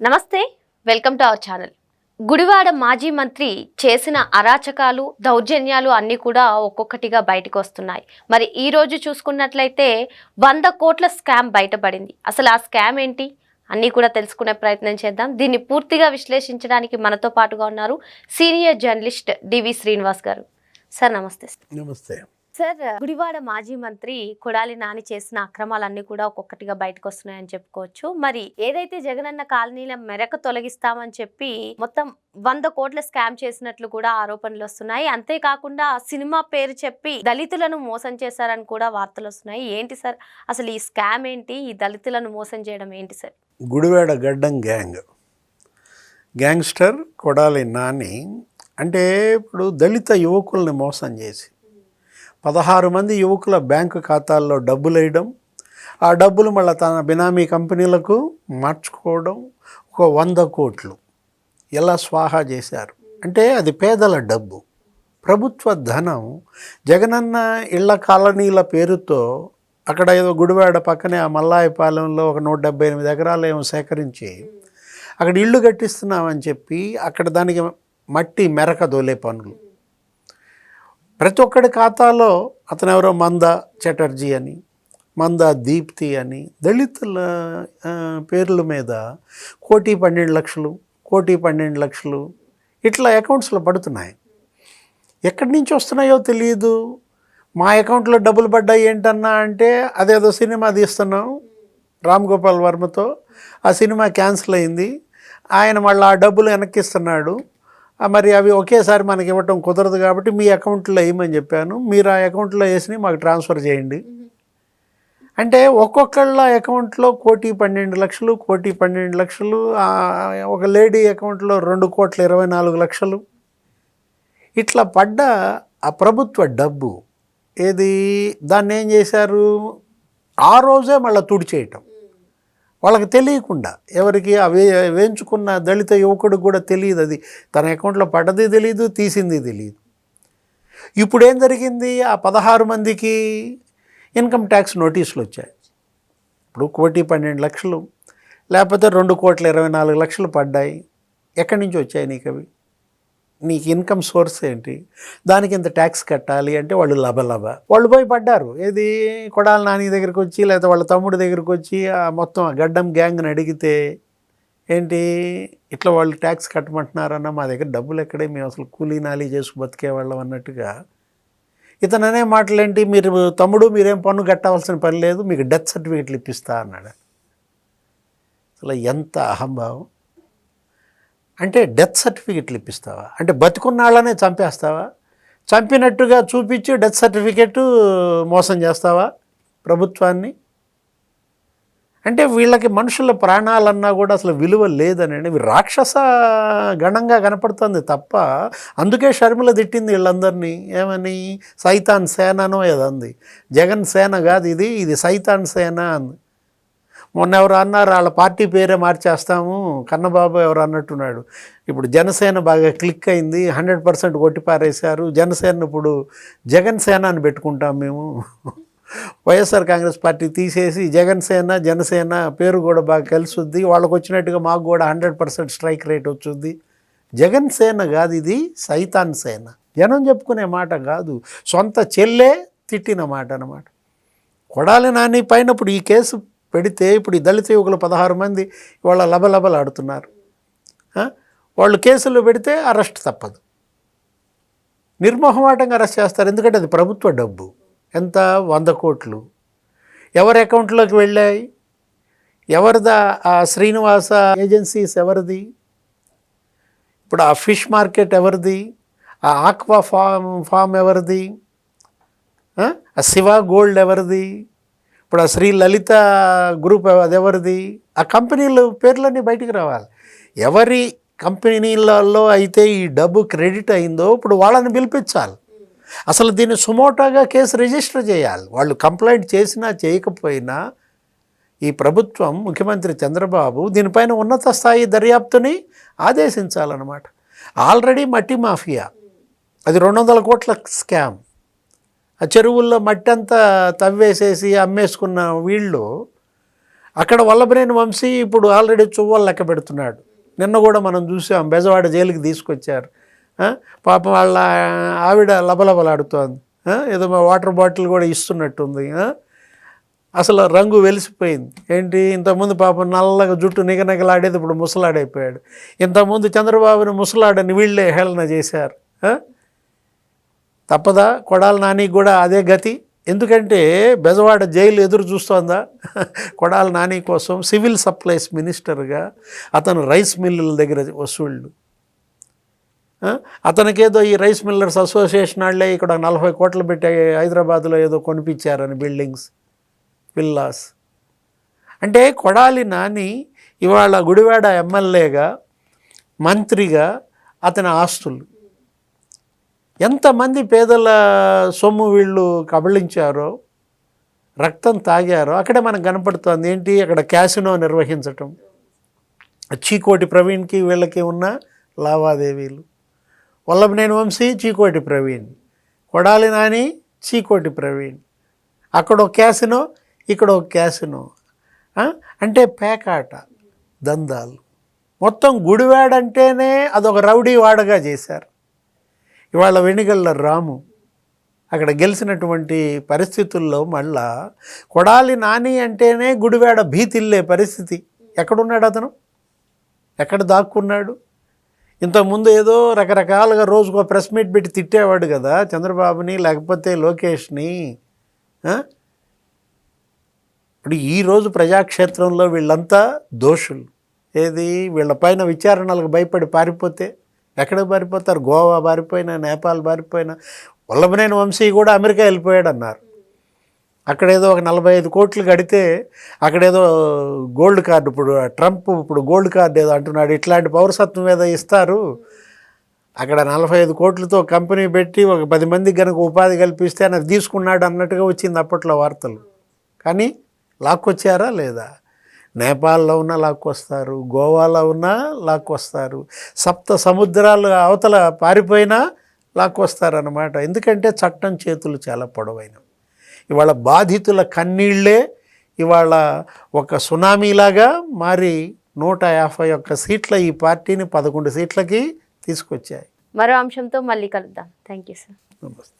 నమస్తే welcome to our channel. Gudivada మాజీ మంత్రి చేసిన అరాచకాలు దౌర్జన్యాలు అన్నీ కూడా ఒక్కొక్కటిగా బయటకు వస్తున్నాయి. మరి ఈరోజు చూసుకున్నట్లయితే వంద కోట్ల స్కామ్ బయటపడింది. అసలు ఆ స్కామ్ ఏంటి? అన్నీ కూడా తెలుసుకునే ప్రయత్నం చేద్దాం. దీన్ని పూర్తిగా విశ్లేషించడానికి మనతో పాటుగా ఉన్నారు సీనియర్ జర్నలిస్ట్ డివి శ్రీనివాస్ గారు. సార్ నమస్తే. సార్. నమస్తే. సార్ గుడివాడ మాజీ మంత్రి కొడాలి నాని చేసిన అక్రమాలన్నీ కూడా ఒక్కొక్కటిగా బయటకు వస్తున్నాయని చెప్పుకోవచ్చు. మరి ఏదైతే జగనన్న కాలనీల మెరక తొలగిస్తామని చెప్పి మొత్తం వంద కోట్ల స్కామ్ చేసినట్లు కూడా ఆరోపణలు వస్తున్నాయి. అంతేకాకుండా సినిమా పేరు చెప్పి దళితులను మోసం చేశారని కూడా వార్తలు వస్తున్నాయి. ఏంటి సార్? అసలు ఈ స్కామ్ ఏంటి? ఈ దళితులను మోసం చేయడం ఏంటి సార్? గుడివాడ గడ్డం గ్యాంగ్. గ్యాంగ్స్టర్ కొడాలి నాని అంటే ఇప్పుడు దళిత యువకుల్ని మోసం చేసి పదహారు మంది యువకుల బ్యాంకు ఖాతాల్లో డబ్బులు వేయడం ఆ డబ్బులు మళ్ళీ తన బినామీ కంపెనీలకు మార్చుకోవడం ఒక వంద కోట్లు. ఎలా స్వాహా చేశారు? అంటే అది పేదల డబ్బు. ప్రభుత్వ ధనం జగనన్న ఇళ్ళ కాలనీల పేరుతో అక్కడ ఏదో గుడివాడ పక్కనే ఆ మల్లాయపాలెంలో ఒక నూట డెబ్బై ఎనిమిది ఎకరాలు ఏమో సేకరించి అక్కడ ఇల్లు కట్టిస్తున్నామని చెప్పి అక్కడ దానికి మట్టి మెరక దోలే పనులు. ప్రతి ఒక్కడి ఖాతాలో అతను ఎవరో మంద చటర్జీ అని మంద దీప్తి అని దళితుల పేర్ల మీద కోటి పన్నెండు లక్షలు కోటి పన్నెండు లక్షలు ఇట్లా అకౌంట్స్లో పడుతున్నాయి. ఎక్కడి నుంచి వస్తున్నాయో తెలియదు మా అకౌంట్లో డబ్బులు పడ్డాయి ఏంటన్నా అంటే అదేదో సినిమా తీస్తున్నాం రామ్ గోపాల్ వర్మతో. ఆ సినిమా క్యాన్సిల్ అయింది. ఆయన మళ్ళీ ఆ డబ్బులు వెనక్కిస్తున్నాడు. మరి అవి ఒకేసారి మనకి ఇవ్వటం కుదరదు కాబట్టి మీ అకౌంట్లో వేయమని చెప్పాను. మీరు ఆ అకౌంట్లో వేసి మాకు ట్రాన్స్ఫర్ చేయండి. అంటే ఒక్కొక్కళ్ళ అకౌంట్లో కోటి పన్నెండు లక్షలు కోటి పన్నెండు లక్షలు ఒక లేడీ అకౌంట్లో రెండు కోట్ల ఇరవై నాలుగు లక్షలు. ఇట్లా పడ్డ ఆ ప్రభుత్వ డబ్బు ఏది? దాన్ని ఏం చేశారు? ఆ రోజే మళ్ళీ తుడిచేయటం. వాళ్ళకి తెలియకుండా ఎవరికి అవే వేయించుకున్న దళిత యువకుడు కూడా తెలియదు అది. తన అకౌంట్లో పడ్డది తెలియదు తీసింది తెలియదు ఇప్పుడు ఏం జరిగింది? ఆ పదహారు మందికి ఇన్కమ్ ట్యాక్స్ నోటీసులు వచ్చాయి. ఇప్పుడు కోటి పన్నెండు లక్షలు లేకపోతే రెండు కోట్ల ఇరవై నాలుగు లక్షలు పడ్డాయి. ఎక్కడి నుంచి వచ్చాయి నీకు అవి? నీకు ఇన్కమ్ సోర్స్ ఏంటి? దానికి ఇంత ట్యాక్స్ కట్టాలి అంటే వాళ్ళు లభలభ వాళ్ళు పోయి పడ్డారు. ఏది కొడాల నాని దగ్గరికి వచ్చి లేకపోతే వాళ్ళ తమ్ముడి దగ్గరికి వచ్చి ఆ మొత్తం ఆ గడ్డం గ్యాంగ్ని అడిగితే ఏంటి? ఇట్లా వాళ్ళు ట్యాక్స్ కట్టమంటున్నారన్న మా దగ్గర డబ్బులు ఎక్కడే? మేము అసలు కూలీ నాలీ చేసుకు బతికేవాళ్ళం అన్నట్టుగా. ఇతను అనే మాటలు ఏంటి మీరు తమ్ముడు మీరేం పన్ను కట్టవలసిన పని లేదు మీకు డెత్ సర్టిఫికెట్లు ఇప్పిస్తా అన్నాడు. అసలు ఎంత అహంభావం. అంటే డెత్ సర్టిఫికెట్లు ఇప్పిస్తావా? అంటే బతికున్నాళ్ళనే చంపేస్తావా? చంపినట్టుగా చూపించి డెత్ సర్టిఫికెట్ మోసం చేస్తావా ప్రభుత్వాన్ని? అంటే వీళ్ళకి మనుషుల ప్రాణాలన్నా కూడా అసలు విలువ లేదని ఇవి రాక్షస గణంగా కనపడుతుంది తప్ప అందుకే షర్మిల తిట్టింది వీళ్ళందరినీ. ఏమని? సైతాన్ సేననో ఏదంది? జగన్ సేన కాదు ఇది ఇది సైతాన్ సేన అంది. మొన్న ఎవరు అన్నారు వాళ్ళ పార్టీ పేరే మార్చేస్తాము. కన్నబాబు ఎవరు అన్నట్టున్నాడు. ఇప్పుడు జనసేన బాగా క్లిక్ అయింది హండ్రెడ్ పర్సెంట్ కొట్టిపారేశారు జనసేన ఇప్పుడు జగన్ సేన అని పెట్టుకుంటాం మేము. వైఎస్ఆర్ కాంగ్రెస్ పార్టీ తీసేసి జగన్ సేన జనసేన పేరు కూడా బాగా కలిసిద్ది. వాళ్ళకు వచ్చినట్టుగా మాకు కూడా హండ్రెడ్ పర్సెంట్ స్ట్రైక్ రేట్ వచ్చుద్ది. జగన్ సేన కాదు ఇది సైతాన్ సేన. జనం చెప్పుకునే మాట కాదు. సొంత చెల్లే తిట్టిన మాట అనమాట కొడాలి నాని పైనప్పుడు ఈ కేసు పెడితే ఇప్పుడు ఈ దళిత యువకులు పదహారు మంది వాళ్ళ లబలబలాడుతున్నారు. వాళ్ళు కేసులు పెడితే అరెస్ట్ తప్పదు. నిర్మోహమాటంగా అరెస్ట్ చేస్తారు. ఎందుకంటే అది ప్రభుత్వ డబ్బు. ఎంత? వంద కోట్లు. ఎవరి అకౌంట్లోకి వెళ్ళాయి? ఎవరిదా? ఆ శ్రీనివాస ఏజెన్సీస్ ఎవరిది? ఇప్పుడు ఆ ఫిష్ మార్కెట్ ఎవరిది? ఆ ఆక్వా ఫామ్ ఫామ్ ఎవరిది? ఆ శివ గోల్డ్ ఎవరిది? ఇప్పుడు ఆ శ్రీ లలిత గ్రూప్ అది ఎవరిది ఆ కంపెనీల పేర్లన్నీ బయటికి రావాలి. ఎవరి కంపెనీలలో అయితే ఈ డబ్బు క్రెడిట్ అయిందో ఇప్పుడు వాళ్ళని పిలిపించాలి. అసలు దీన్ని సుమోటాగా కేసు రిజిస్టర్ చేయాలి. వాళ్ళు కంప్లైంట్ చేసినా చేయకపోయినా ఈ ప్రభుత్వం ముఖ్యమంత్రి చంద్రబాబు దీనిపైన ఉన్నత స్థాయి దర్యాప్తుని ఆదేశించాలన్నమాట. ఆల్రెడీ మట్టి మాఫియా. అది రెండు వందల కోట్ల స్కామ్. ఆ చెరువుల్లో మట్టి అంతా తవ్వేసేసి అమ్మేసుకున్న వీళ్ళు అక్కడ వల్లభనేని వంశీ ఇప్పుడు ఆల్రెడీ చువ్వలు లెక్క పెడుతున్నాడు. నిన్న కూడా మనం చూసాం బెజవాడ జైలుకి తీసుకొచ్చారు. పాపం వాళ్ళ ఆవిడ లబలబలాడుతోంది. ఏదో వాటర్ బాటిల్ కూడా ఇస్తున్నట్టుంది. అసలు రంగు వెలిసిపోయింది. ఏంటి? ఇంతకుముందు పాపం నల్లగా జుట్టు నిగనగలాడేది ఇప్పుడు ముసలాడైపోయాడు. ఇంతకుముందు చంద్రబాబుని ముసలాడని వీళ్ళే హేళన చేశారు. తప్పదా? కొడాల నానికి కూడా అదే గతి. ఎందుకంటే బెజవాడ జైలు ఎదురు చూస్తోందా? కొడాల నాని కోసం సివిల్ సప్లైస్ మినిస్టర్గా అతను రైస్ మిల్లుల దగ్గర వసూళ్ళు అతనికేదో ఈ రైస్ మిల్లర్స్ అసోసియేషన్ వాళ్ళే ఇక్కడ నలభై కోట్లు పెట్టి హైదరాబాద్లో ఏదో కొనిపించారని బిల్డింగ్స్ విల్లాస్. అంటే కొడాలి నాని ఇవాళ గుడివాడ ఎమ్మెల్యేగా మంత్రిగా అతని ఆస్తులు. ఎంతమంది పేదల సొమ్ము వీళ్ళు కబళించారో రక్తం తాగారో అక్కడే మనకు కనపడుతోంది. ఏంటి? అక్కడ క్యాసినో నిర్వహించటం. చీకోటి ప్రవీణ్కి వీళ్ళకి ఉన్న లావాదేవీలు. వల్లభనేని వంశీ చీకోటి ప్రవీణ్. కొడాలి నాని చీకోటి ప్రవీణ్. అక్కడ ఒక క్యాసినో ఇక్కడ ఒక క్యాసినో. అంటే పేకాట దందాలు. మొత్తం గుడివాడంటేనే అదొక రౌడీ వాడగా చేశారు. ఇవాళ వెనుగళ్ళ రాము అక్కడ గెలిచినటువంటి పరిస్థితుల్లో మళ్ళా కొడాలి నాని అంటేనే గుడివాడ భీతిల్లే పరిస్థితి. ఎక్కడున్నాడు అతను? ఎక్కడ దాక్కున్నాడు? ఇంతకుముందు ఏదో రకరకాలుగా రోజుకో ప్రెస్ మీట్ పెట్టి తిట్టేవాడు కదా చంద్రబాబుని లేకపోతే లోకేష్ని ఇప్పుడు ఈరోజు ప్రజాక్షేత్రంలో వీళ్ళంతా దోషులు. ఏది? వీళ్ళపైన విచారణలకు భయపడి పారిపోతే ఎక్కడికి పారిపోతారు గోవా పారిపోయినా నేపాల్ పారిపోయినా వల్లభనేని వంశీ కూడా అమెరికా వెళ్ళిపోయాడు అన్నారు అక్కడేదో ఒక నలభై ఐదు కోట్లు కడితే అక్కడేదో గోల్డ్ కార్డు ఇప్పుడు ట్రంప్ ఇప్పుడు గోల్డ్ కార్డు ఏదో అంటున్నాడు ఇట్లాంటి పౌరసత్వం ఏదో ఇస్తారు. అక్కడ నలభై ఐదు కోట్లతో కంపెనీ పెట్టి ఒక పది మందికి కనుక ఉపాధి కల్పిస్తే ఆయన తీసుకున్నాడు అన్నట్టుగా వచ్చింది అప్పట్లో వార్తలు. కానీ లాక్కొచ్చారా లేదా? నేపాల్లో ఉన్న లాక్కొస్తారు గోవాలో ఉన్న లాక్కొస్తారు సప్త సముద్రాలు అవతల పారిపోయినా లాక్కొస్తారన్నమాట. ఎందుకంటే చట్టం చేతులు చాలా పొడవైనవి. ఇవాళ బాధితుల కన్నీళ్ళే ఇవాళ ఒక సునామీలాగా మారి నూట యాభై ఒక్క సీట్ల ఈ పార్టీని పదకొండు సీట్లకి తీసుకొచ్చాయి. మరో అంశంతో మళ్ళీ కలుద్దాం. Thank you sir. నమస్తే.